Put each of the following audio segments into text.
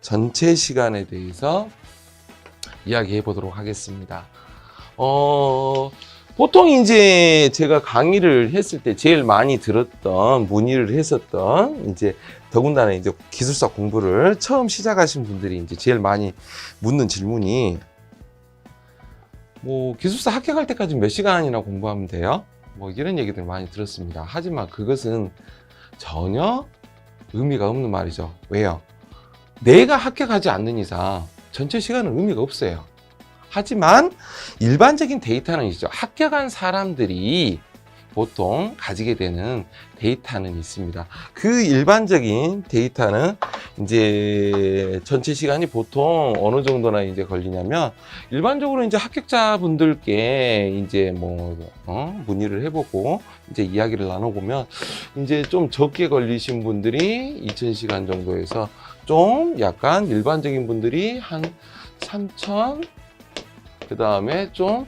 전체 시간에 대해서 이야기해 보도록 하겠습니다. 어, 보통 이제 제가 강의를 했을 때 제일 많이 들었던 문의를 했었던 이제 더군다나 이제 기술사 공부를 처음 시작하신 분들이 이제 제일 많이 묻는 질문이 뭐 기술사 합격할 때까지 몇 시간이나 공부하면 돼요? 뭐 이런 얘기들 많이 들었습니다. 하지만 그것은 전혀 의미가 없는 말이죠. 왜요? 내가 합격하지 않는 이상 전체 시간은 의미가 없어요. 하지만 일반적인 데이터는 있죠. 합격한 사람들이 보통 가지게 되는 데이터는 있습니다. 그 일반적인 데이터는 이제 전체 시간이 보통 어느 정도나 이제 걸리냐면 일반적으로 이제 합격자분들께 이제 뭐 어, 문의를 해보고 이제 이야기를 나눠보면 이제 좀 적게 걸리신 분들이 2,000시간 정도에서 좀 약간 일반적인 분들이 한 3,000, 그 다음에 좀,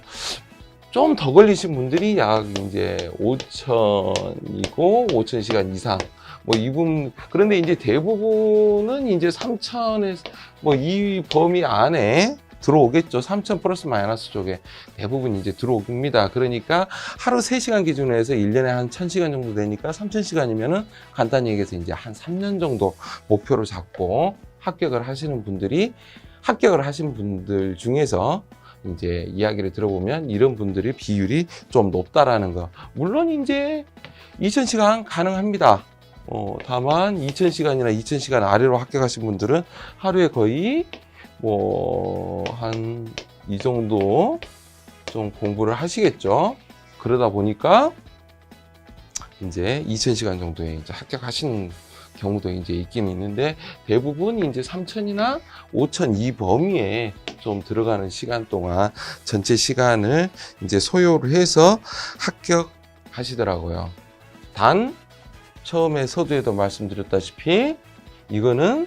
좀 더 걸리신 분들이 약 이제 5,000이고 5,000시간 이상. 뭐 이분, 그런데 이제 대부분은 이제 3,000에서 뭐 이 범위 안에 들어오겠죠. 3,000 플러스 마이너스 쪽에 대부분 이제 들어옵니다. 그러니까 하루 3시간 기준으로 해서 1년에 한 1,000시간 정도 되니까 3,000시간이면은 간단히 얘기해서 이제 한 3년 정도 목표로 잡고 합격을 하시는 분들이 합격을 하신 분들 중에서 이제 이야기를 들어보면 이런 분들의 비율이 좀 높다라는 거. 물론 이제 2,000시간 가능합니다. 어, 다만 2,000시간이나 2,000시간 아래로 합격하신 분들은 하루에 거의 뭐 한 이 정도 좀 공부를 하시겠죠. 그러다 보니까 이제 2,000시간 정도에 이제 합격하시는 경우도 이제 있긴 있는데 대부분 이제 3,000이나 5,000 이 범위에 좀 들어가는 시간 동안 전체 시간을 이제 소요를 해서 합격하시더라고요. 단 처음에 서두에도 말씀드렸다시피 이거는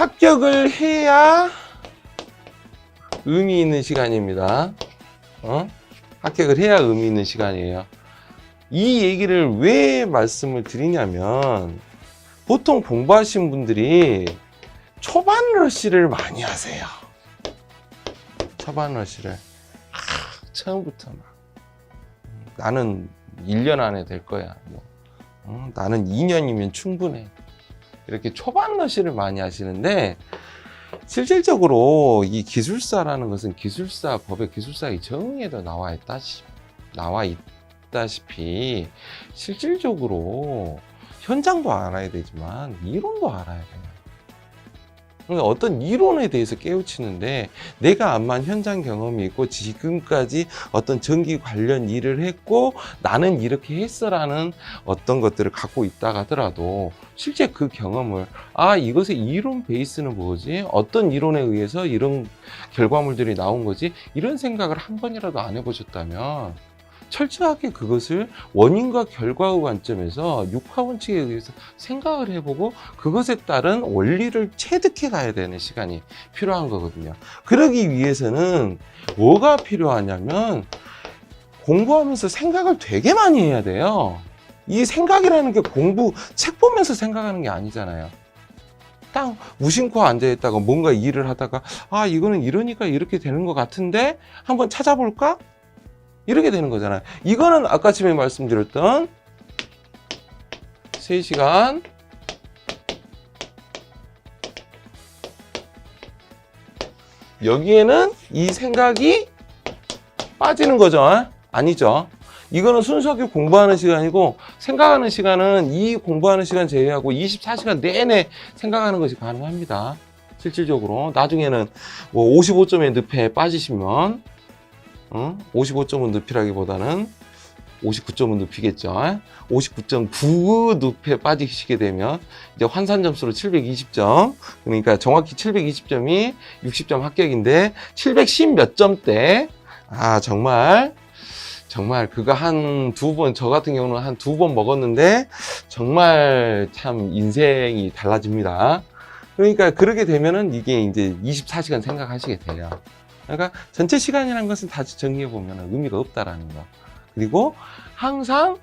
합격을 해야 의미 있는 시간입니다. 어? 합격을 해야 의미 있는 시간이에요. 이 얘기를 왜 말씀을 드리냐면 보통 공부하신 분들이 초반 러시를 많이 하세요. 초반 러시를 아, 처음부터 막 음, 나는 1년 안에 될 거야. 뭐, 어, 나는 2년이면 충분해. 이렇게 초반 러시를 많이 하시는데 실질적으로 이 기술사라는 것은 기술사 법의 기술사의 정의에도 나와 있다시 나와 있다시피 실질적으로 현장도 알아야 되지만 이론도 알아야 돼요. 그러니까 어떤 이론에 대해서 깨우치는데 내가 암만 현장 경험이 있고 지금까지 어떤 전기 관련 일을 했고 나는 이렇게 했어라는 어떤 것들을 갖고 있다 하더라도 실제 그 경험을 아 이것의 이론 베이스는 뭐지? 어떤 이론에 의해서 이런 결과물들이 나온 거지? 이런 생각을 한 번이라도 안 해보셨다면 철저하게 그것을 원인과 결과의 관점에서 육화 원칙에 의해서 생각을 해보고 그것에 따른 원리를 체득해 가야 되는 시간이 필요한 거거든요. 그러기 위해서는 뭐가 필요하냐면 공부하면서 생각을 되게 많이 해야 돼요. 이 생각이라는 게 공부 책 보면서 생각하는 게 아니잖아요. 딱 무심코 앉아있다가 뭔가 일을 하다가 아 이거는 이러니까 이렇게 되는 것 같은데 한번 찾아볼까? 이렇게 되는 거잖아요. 이거는 아까 전에 말씀드렸던 3시간 여기에는 이 생각이 빠지는 거죠. 아니죠. 이거는 순수하게 공부하는 시간이고 생각하는 시간은 이 공부하는 시간 제외하고 24시간 내내 생각하는 것이 가능합니다. 실질적으로 나중에는 뭐 55점의 늪에 빠지시면 어? 55점은 늪이라기보다는 59점은 늪이겠죠. 59.9 늪에 빠지시게 되면 이제 환산 점수로 720점. 그러니까 정확히 720점이 60점 합격인데 710 몇 점대. 아 정말 정말 그거 한 두 번, 저 같은 경우는 한 두 번 먹었는데 정말 참 인생이 달라집니다. 그러니까 그렇게 되면은 이게 이제 24시간 생각하시게 돼요. 그러니까 전체 시간이라는 것은 다시 정리해 보면 의미가 없다라는 거. 그리고 항상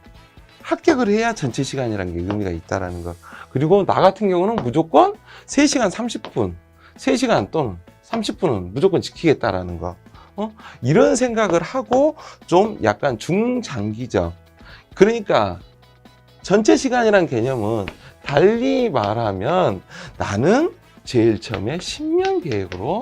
합격을 해야 전체 시간이라는 게 의미가 있다라는 거. 그리고 나 같은 경우는 무조건 3시간 30분, 3시간 또는 30분은 무조건 지키겠다라는 거. 어? 이런 생각을 하고 좀 약간 중장기적. 그러니까 전체 시간이란 개념은 달리 말하면 나는 제일 처음에 10년 계획으로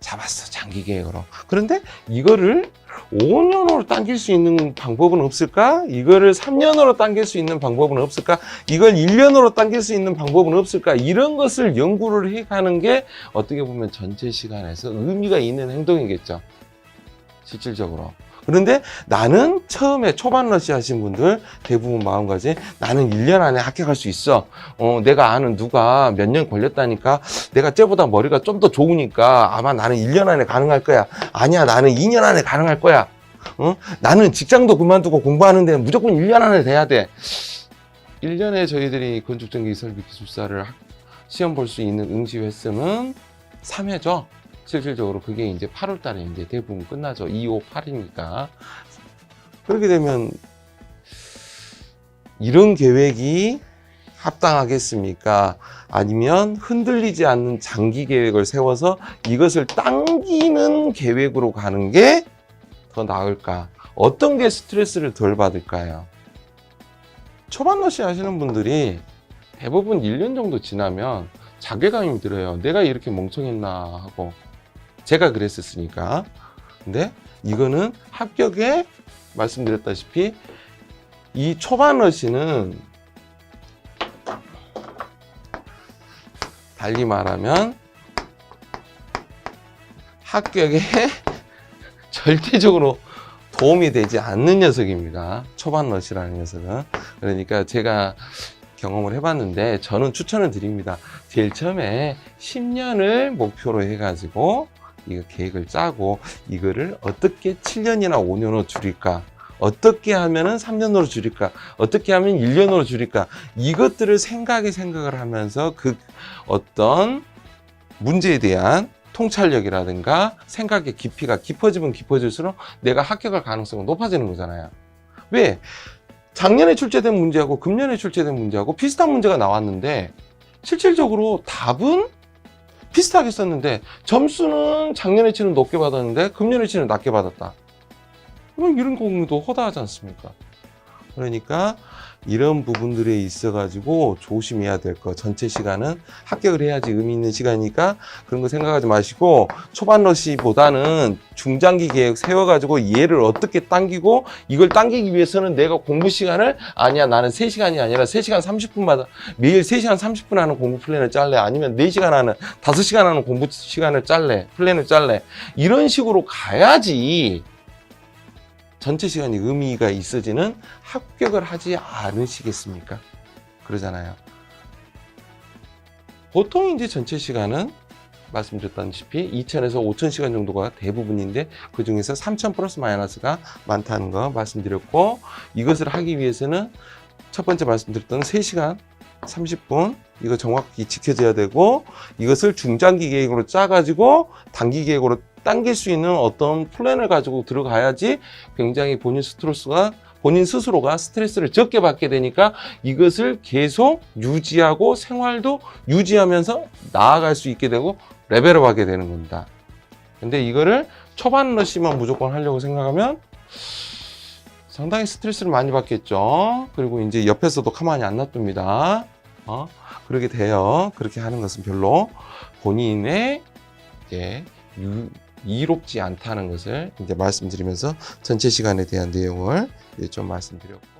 잡았어. 장기 계획으로. 그런데 이거를 5년으로 당길 수 있는 방법은 없을까? 이거를 3년으로 당길 수 있는 방법은 없을까? 이걸 1년으로 당길 수 있는 방법은 없을까? 이런 것을 연구를 해 가는 게 어떻게 보면 전체 시간에서 의미가 있는 행동이겠죠. 실질적으로. 그런데 나는 처음에 초반 러시 하신 분들 대부분 마음가짐 나는 1년 안에 합격할 수 있어. 어, 내가 아는 누가 몇 년 걸렸다니까 내가 쟤보다 머리가 좀 더 좋으니까 아마 나는 1년 안에 가능할 거야. 아니야, 나는 2년 안에 가능할 거야. 어? 나는 직장도 그만두고 공부하는데 무조건 1년 안에 돼야 돼. 1년에 저희들이 건축전기 설비 기술사를 학- 시험 볼 수 있는 응시 횟수는 3회죠. 실질적으로 그게 이제 8월 달에 이제 대부분 끝나죠. 2, 5, 8이니까. 그렇게 되면 이런 계획이 합당하겠습니까? 아니면 흔들리지 않는 장기 계획을 세워서 이것을 당기는 계획으로 가는 게 더 나을까? 어떤 게 스트레스를 덜 받을까요? 초반 러시 하시는 분들이 대부분 1년 정도 지나면 자괴감이 들어요. 내가 이렇게 멍청했나 하고. 제가 그랬었으니까. 근데 이거는 합격에 말씀드렸다시피 이 초반 러시는 달리 말하면 합격에 절대적으로 도움이 되지 않는 녀석입니다. 초반 러시라는 녀석은. 그러니까 제가 경험을 해봤는데 저는 추천을 드립니다. 제일 처음에 10년을 목표로 해가지고 이거 계획을 짜고 이거를 어떻게 7년이나 5년으로 줄일까? 어떻게 하면은 3년으로 줄일까? 어떻게 하면 1년으로 줄일까? 이것들을 생각에 생각을 하면서 그 어떤 문제에 대한 통찰력이라든가 생각의 깊이가 깊어지면 깊어질수록 내가 합격할 가능성은 높아지는 거잖아요. 왜? 작년에 출제된 문제하고 금년에 출제된 문제하고 비슷한 문제가 나왔는데 실질적으로 답은 비슷하게 썼는데 점수는 작년에 치는 높게 받았는데 금년에 치는 낮게 받았다. 뭐 이런 경우도 허다하지 않습니까? 그러니까 이런 부분들에 있어 가지고 조심해야 될 거. 전체 시간은 합격을 해야지 의미 있는 시간이니까 그런 거 생각하지 마시고 초반 러시보다는 중장기 계획 세워 가지고 얘를 어떻게 당기고 이걸 당기기 위해서는 내가 공부 시간을 아니야 나는 3시간이 아니라 3시간 30분마다 매일 3시간 30분 하는 공부 플랜을 짤래? 아니면 4시간 하는 5시간 하는 공부 시간을 짤래? 플랜을 짤래? 이런 식으로 가야지 전체 시간이 의미가 있어지는 합격을 하지 않으시겠습니까? 그러잖아요. 보통 이제 전체 시간은 말씀드렸다시피 2,000에서 5,000시간 정도가 대부분인데 그 중에서 3,000 플러스 마이너스가 많다는 거 말씀드렸고 이것을 하기 위해서는 첫 번째 말씀드렸던 3시간 30분 이거 정확히 지켜져야 되고 이것을 중장기 계획으로 짜가지고 단기 계획으로 당길 수 있는 어떤 플랜을 가지고 들어가야지 굉장히 본인 스트레스가 본인 스스로가 스트레스를 적게 받게 되니까 이것을 계속 유지하고 생활도 유지하면서 나아갈 수 있게 되고 레벨업 하게 되는 겁니다. 근데 이거를 초반 러시만 무조건 하려고 생각하면 상당히 스트레스를 많이 받겠죠. 그리고 이제 옆에서도 가만히 안 놔둡니다. 어? 그렇게 돼요. 그렇게 하는 것은 별로 본인의 이제 유, 이롭지 않다는 것을 이제 말씀드리면서 전체 시간에 대한 내용을 좀 말씀드렸고.